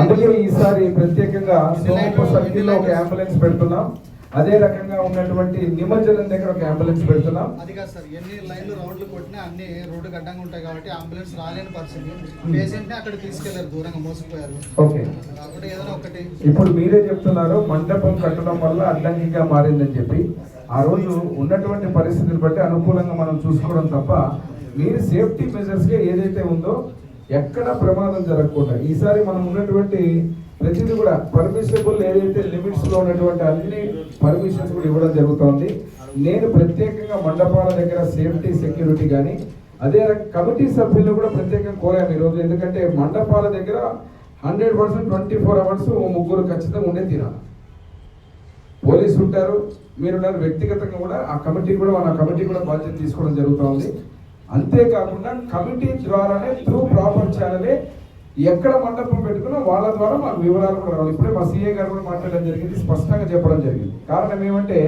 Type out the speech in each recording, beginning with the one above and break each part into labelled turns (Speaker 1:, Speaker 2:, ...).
Speaker 1: అందుకే ఈసారి ప్రత్యేకంగా సోమపు సర్కిల్లో ఒక అంబులెన్స్ పెడుతున్నాం. అదే రకంగా ఉన్నటువంటి నిమజ్జనం దగ్గర ఒక అంబులెన్స్ పెడుతున్నాం.
Speaker 2: అది కాదు సార్ ఎన్ని లైన్లు రౌండ్లు కొట్టినా అన్ని రోడ్డు గడ్డంగా ఉంటాయి కాబట్టి అంబులెన్స్ రాలేని పరిస్థితి. పేషెంట్ని అక్కడ తీసుకెళ్ళారు దూరంగా మోసుకుపోయారు
Speaker 1: ఓకే.
Speaker 2: కాబట్టి ఏదైనా ఒకటి.
Speaker 1: ఇప్పుడు మీరే చెప్తున్నారు మండపం కట్టడం వల్ల అడ్డంకిగా మారిందని చెప్పి. ఆ రోజు ఉన్నటువంటి పరిస్థితులు బట్టి అనుకూలంగా మనం చూసుకోవడం తప్ప మీరు సేఫ్టీ మెజర్స్గా ఏదైతే ఉందో ఎక్కడ ప్రమాదం జరగకుండా ఈసారి మనం ఉన్నటువంటి ప్రతిదీ కూడా పర్మిషబుల్ ఏదైతే లిమిట్స్లో ఉన్నటువంటి అన్ని పర్మిషన్స్ కూడా ఇవ్వడం జరుగుతోంది. నేను ప్రత్యేకంగా మండపాల దగ్గర సేఫ్టీ సెక్యూరిటీ కానీ అదే కమిటీ సభ్యులు కూడా ప్రత్యేకంగా కోరాను ఈరోజు. ఎందుకంటే మండపాల దగ్గర hundred percent twenty four hours ముగ్గురు ఖచ్చితంగా ఉండే తీరాలి. పోలీసులు ఉంటారు మీరున్నారు వ్యక్తిగతంగా కూడా ఆ కమిటీ కూడా మన కమిటీ కూడా బాధ్యత తీసుకోవడం జరుగుతూ ఉంది అంతేకాకుండా కమిటీ ద్వారానే త్రూ ప్రాపర్ ఛానలే ఎక్కడ మండపం పెట్టుకున్నా వాళ్ళ ద్వారా మాకు వివరాలు కూడా రావాలి. ఇప్పుడే మా సీఏ గారు కూడా మాట్లాడడం జరిగింది స్పష్టంగా చెప్పడం జరిగింది. కారణం ఏమంటే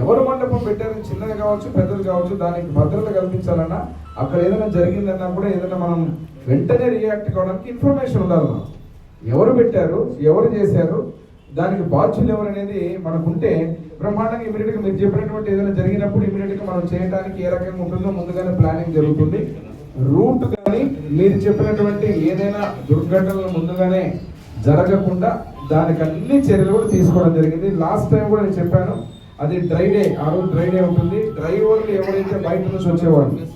Speaker 1: ఎవరు మండపం పెట్టారు చిన్నది కావచ్చు పెద్దది కావచ్చు దానికి భద్రత కల్పించాలన్నా అక్కడ ఏదైనా జరిగిందన్నా కూడా ఏదైనా మనం వెంటనే రియాక్ట్ కావడానికి ఇన్ఫర్మేషన్ ఉండాలి మనం ఎవరు పెట్టారు ఎవరు చేశారు దానికి బాధ్యులు ఎవరనేది మనకుంటే బ్రహ్మాండంగా ఇమీడియట్గా మీరు చెప్పినటువంటి ఏదైనా జరిగినప్పుడు ఇమీడియట్గా మనం చేయడానికి ఏ రకంగా ఉంటుందో ముందుగానే ప్లానింగ్ జరుగుతుంది. రూట్ కానీ మీరు చెప్పినటువంటి ఏదైనా దుర్ఘటనలు ముందుగానే జరగకుండా దానికి అన్ని చర్యలు కూడా తీసుకోవడం జరిగింది. లాస్ట్ టైం కూడా నేను చెప్పాను అది డ్రై డే ఆ రోజు డ్రై డే ఉంటుంది. డ్రైవర్లు ఎవరైతే బయట నుంచి వచ్చేవాళ్ళు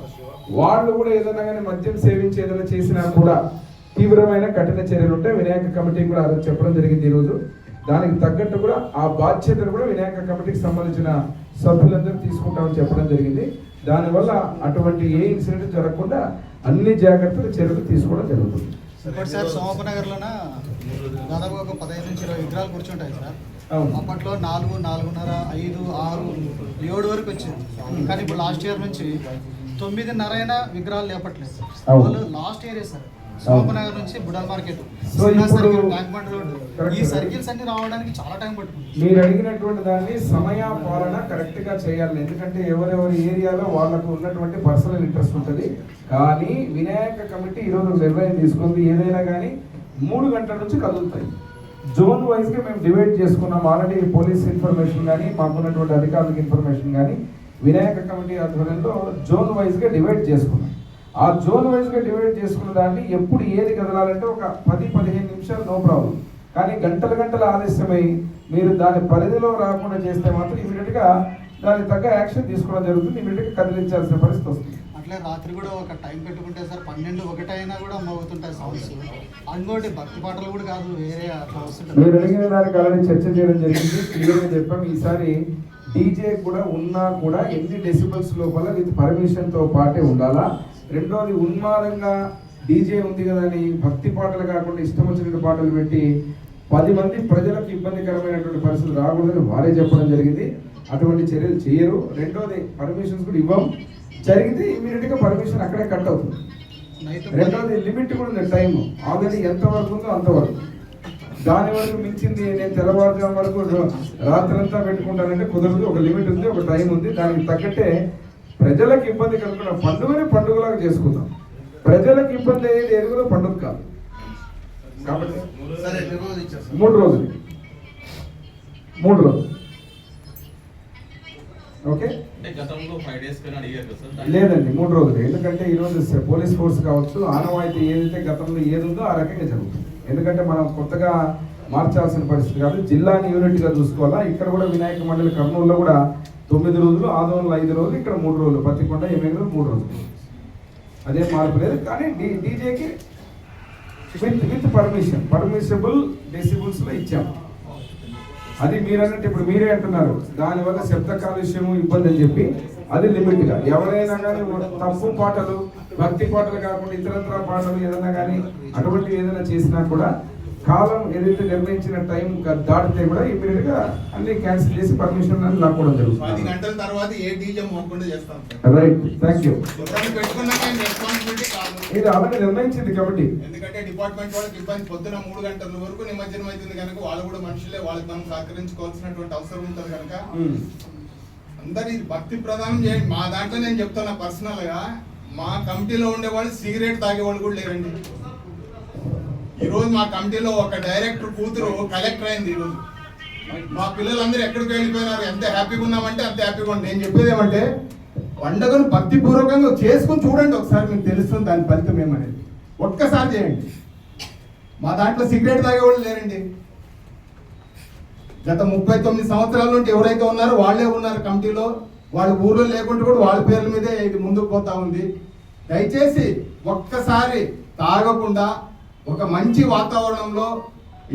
Speaker 1: వాళ్ళు కూడా ఏదైనా కానీ మద్యం సేవించి ఏదైనా చేసినా కూడా తీవ్రమైన కఠిన చర్యలు ఉంటాయి. వినాయక కమిటీ కూడా అది చెప్పడం జరిగింది ఈరోజు. దానికి తగ్గట్టు కూడా ఆ బాధ్యతను కూడా వినాయక కమిటీకి సంబంధించిన సభ్యులందరూ తీసుకుంటామని చెప్పడం జరిగింది. దానివల్ల అటువంటి ఏ ఇన్సిడెంట్ జరగకుండా అన్ని జాగ్రత్తలు చర్యలు తీసుకోవడం జరుగుతుంది.
Speaker 2: సార్ సోమపనగర్ లోన దాదాపు ఒక పదహైదు నుంచి ఇరవై విగ్రహాలు కూర్చుంటాయి సార్. అప్పట్లో నాలుగు నాలుగున్నర ఐదు ఆరు ఏడు వరకు వచ్చింది. కానీ ఇప్పుడు లాస్ట్ ఇయర్ నుంచి తొమ్మిదిన్నర అయినా విగ్రహాలు లేపట్లేదు. వాళ్ళు లాస్ట్ ఇయర్ సార్. సోమపనగర్ నుంచి బుడల్ మార్కెట్
Speaker 1: సో ఇప్పుడు-.
Speaker 2: ఈ సర్కిల్స్ అన్ని రావడానికి చాలా టైం పడుతుంది.
Speaker 1: మీరు అడిగినటువంటి దాన్ని సమయ పాలన కరెక్ట్గా చేయాలి. ఎందుకంటే ఎవరెవరి ఏరియాలో వాళ్ళకు ఉన్నటువంటి పర్సనల్ ఇంట్రెస్ట్ ఉంటుంది. కానీ వినాయక కమిటీ ఈరోజు నిర్ణయం తీసుకుంది. ఏదైనా కానీ మూడు గంటల నుంచి కదులుతాయి. జోన్ వైజ్గా మేము డివైడ్ చేసుకున్నాం. ఆల్రెడీ పోలీస్ ఇన్ఫర్మేషన్ కానీ మాకున్నటువంటి అధికారులకు ఇన్ఫర్మేషన్ కానీ వినాయక కమిటీ ఆధ్వర్యంలో జోన్ వైజ్గా డివైడ్ చేసుకున్నాం. ఆ జోన్ వైజ్గా డివైడ్ చేసుకున్న దాన్ని ఎప్పుడు ఏది కదలాలంటే ఒక పది పదిహేను నిమిషాలు నో ప్రాబ్లం. కానీ గంటల గంటల ఆలస్యమై మీరు దాని పరిధిలో రాకుండా చేస్తే మాత్రం ఇమీడియట్గా దానికి తగ్గ యాక్షన్ తీసుకోవడం జరుగుతుంది. ఇమీడియట్గా కదిలించాల్సిన పరిస్థితి వస్తుంది.
Speaker 2: అట్లే రాత్రి కూడా ఒక టైం పెట్టుకుంటే సార్ పన్నెండు ఒకటైనా కూడా మోగుతుంటాయి సౌండ్స్. ఇంకోటి భక్తి పాటలు కూడా కాదు వేరే అట్లా
Speaker 1: మీరు అడిగిన దానికి ఆల్రెడీ చర్చ చేయడం జరిగింది. క్లియర్గా చెప్పాం ఈసారి డీజే కూడా ఉన్నా కూడా ఎన్ని డెసిబల్స్ లోపల విత్ పర్మిషన్తో పాటే ఉండాలా? రెండోది ఉన్మాదంగా డీజే ఉంది కదా అని భక్తి పాటలు కాకుండా ఇష్టం వచ్చిన పాటలు పెట్టి పది మంది ప్రజలకు ఇబ్బందికరమైనటువంటి పరిస్థితులు రాకూడదని వారే చెప్పడం జరిగింది. అటువంటి చర్యలు చేయరు. రెండోది పర్మిషన్స్ కూడా ఇవ్వం. జరిగితే ఇమీడియట్గా పర్మిషన్ అక్కడే కట్ అవుతుంది. రెండోది లిమిట్ కూడా ఉంది. టైం ఆల్రెడీ ఎంత వరకు ఉందో అంతవరకు. దాని వరకు మించింది నేను తెల్లవారుజాము వరకు రాత్రంతా పెట్టుకుంటానంటే కుదరదు. ఒక లిమిట్ ఉంది ఒక టైం ఉంది. దానికి తగ్గట్టే ప్రజలకు ఇబ్బంది కలుగుతున్న పండుగని పండుగలాగా చేసుకుందాం. ప్రజలకు ఇబ్బంది అయ్యేది ఎదుగులో పండుగ కాదు. కాబట్టి. మూడు రోజులు. మూడు రోజులు. ఓకే? లేదండి మూడు రోజులు. ఎందుకంటే ఈ రోజు స- పోలీస్ ఫోర్స్ కావచ్చు ఆనవాయితీ ఏదైతే గతంలో ఏది ఉందో ఆ రకంగా జరుగుతుంది. ఎందుకంటే మనం కొత్తగా మార్చాల్సిన పరిస్థితి కాదు. జిల్లాని యూనిట్గా చూసుకోవాలా? ఇక్కడ కూడా వినాయక మండలి కర్నూలులో కూడా తొమ్మిది రోజులు ఆదోళనలో ఐదు రోజులు ఇక్కడ మూడు రోజులు పత్తికొండ రోజులు మూడు రోజులు. అదే మార్పు లేదు. కానీ డీ డీజేకి విత్ విత్ పర్మిషన్. పర్మిషబుల్ డెసిబుల్స్లో ఇచ్చాం. అది మీరన్నట్టు ఇప్పుడు మీరే అంటున్నారు. దానివల్ల శబ్ద కాలుష్యం ఇబ్బంది అని చెప్పి. అది లిమిట్గా. ఎవరైనా కానీ తప్పు పాటలు భక్తి పాటలు కాకుండా ఇతరత్ర పాటలు ఏదైనా కానీ అటువంటి ఏదైనా చేసినా కూడా కాలం ఏదైతే నిర్ణయించిన టైం దాటితే కూడా ఇమీడియట్గా అన్ని క్యాన్సిల్ చేసి పర్మిషన్ అని లాక్కోవడం
Speaker 3: పది
Speaker 1: జరుగుతుంది
Speaker 3: గంటల తర్వాత ఏ డీజే మోకుండా చేస్తాం
Speaker 1: రైట్ థ్యాంక్ యూ ఇది ఆల్రెడీ నిర్ణయించింది కాబట్టి.
Speaker 3: ఎందుకంటే డిపార్ట్మెంట్ వాళ్ళకి ఇబ్బంది పొద్దున మూడు గంటల వరకు నిమజ్జనం అవుతుంది కనుక వాళ్ళు కూడా మనుషులే వాళ్ళకి మనం సహకరించుకోవాల్సినటువంటి అవసరం ఉంటుంది కనుక.
Speaker 1: ఉమ్.
Speaker 3: అందరి భక్తి ప్రదానం చేయండి. మా దాంట్లో నేను చెప్తున్నా పర్సనల్గా. మా కమిటీలో ఉండే వాళ్ళు సిగరెట్ తాగే వాళ్ళు కూడా లేరండి. ఈరోజు మా కమిటీలో ఒక డైరెక్టర్ కూతురు కలెక్టర్ అయింది ఈరోజు. మా పిల్లలందరూ ఎక్కడికి వెళ్ళిపోయినారు? ఎంత హ్యాపీగా ఉన్నామంటే అంత హ్యాపీగా ఉంది నేను చెప్పేది ఏమంటే పండుగను భక్తిపూర్వకంగా చేసుకుని చూడండి ఒకసారి మీకు తెలుస్తుంది దాని ఫలితం ఏమనేది. ఒక్కసారి చేయండి. మా దాంట్లో సిగరెట్ తాగేవాళ్ళు లేరండి. గత ముప్పై తొమ్మిది సంవత్సరాల నుండి ఎవరైతే ఉన్నారో వాళ్ళే ఉన్నారు కమిటీలో. వాళ్ళ ఊర్లో లేకుంటే కూడా వాళ్ళ పేర్ల మీదే ఇది ముందుకు పోతా ఉంది. దయచేసి ఒక్కసారి తాగకుండా ఒక మంచి వాతావరణంలో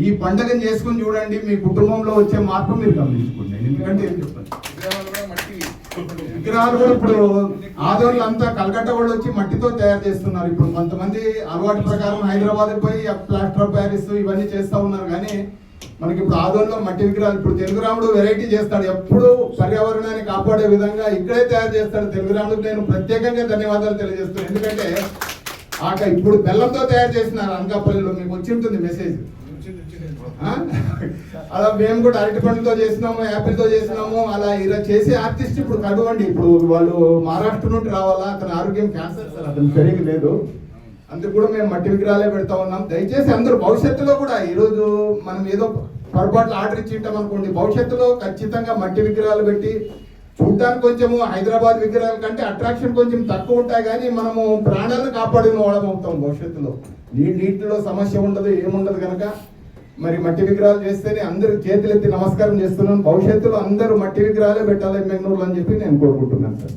Speaker 3: ఈ పండుగను చేసుకుని చూడండి మీ కుటుంబంలో వచ్చే మార్పు మీరు గమనించుకోండి. ఎందుకంటే ఏం చెప్పండి విగ్రహాలు కూడా ఇప్పుడు ఆదోళ్ళు అంతా కలకట్ట వాళ్ళు వచ్చి మట్టితో తయారు చేస్తున్నారు. ఇప్పుడు కొంతమంది అలవాటు ప్రకారం హైదరాబాద్ పోయి ప్లాస్టర్ ఆఫ్ ప్యారిస్ ఇవన్నీ చేస్తూ ఉన్నారు. కానీ మనకి ఇప్పుడు ఆదోళ్ళలో మట్టి విగ్రహాలు ఇప్పుడు తెలుగు రాముడు వెరైటీ చేస్తాడు. ఎప్పుడు పర్యావరణాన్ని కాపాడే విధంగా ఇక్కడే తయారు చేస్తాడు తెలుగు రాముడికి నేను ప్రత్యేకంగా ధన్యవాదాలు తెలియజేస్తున్నాను ఎందుకంటే ఆక ఇప్పుడు బెల్లంతో తయారు చేసినారు అనకాపల్లిలో మీకు వచ్చి ఉంటుంది మెసేజ్ అలా మేము కూడా అరటి పండుతో చేసినాము యాపిల్తో చేసినాము అలా ఇలా చేసే ఆర్టిస్ట్ ఇప్పుడు కడవండి. ఇప్పుడు వాళ్ళు మహారాష్ట్ర నుండి రావాలా? అతని ఆరోగ్యం క్యాన్సర్ సార్. అతను సరిగ్గా లేదు. అందుకు కూడా మేము మట్టి విగ్రహాలే పెడతా ఉన్నాం. దయచేసి అందరూ భవిష్యత్తులో కూడా ఈరోజు మనం ఏదో పొరపాట్లు ఆర్డర్ ఇచ్చి ఉంటాం అనుకోండి భవిష్యత్తులో ఖచ్చితంగా మట్టి విగ్రహాలు పెట్టి చూడటానికి కొంచెము హైదరాబాద్ విగ్రహాల కంటే అట్రాక్షన్ కొంచెం తక్కువ ఉంటాయి కానీ మనము ప్రాణాలను కాపాడిన వాళ్ళం అవుతాం భవిష్యత్తులో. నీటి నీటిలో సమస్య ఉండదు ఏముండదు కనుక. మరి మట్టి విగ్రహాలు చేస్తేనే అందరూ చేతులెత్తి నమస్కారం చేస్తున్నాను భవిష్యత్తులో అందరూ మట్టి విగ్రహాలే పెట్టాలి బెంగళూరులో అని చెప్పి నేను కోరుకుంటున్నాను సార్.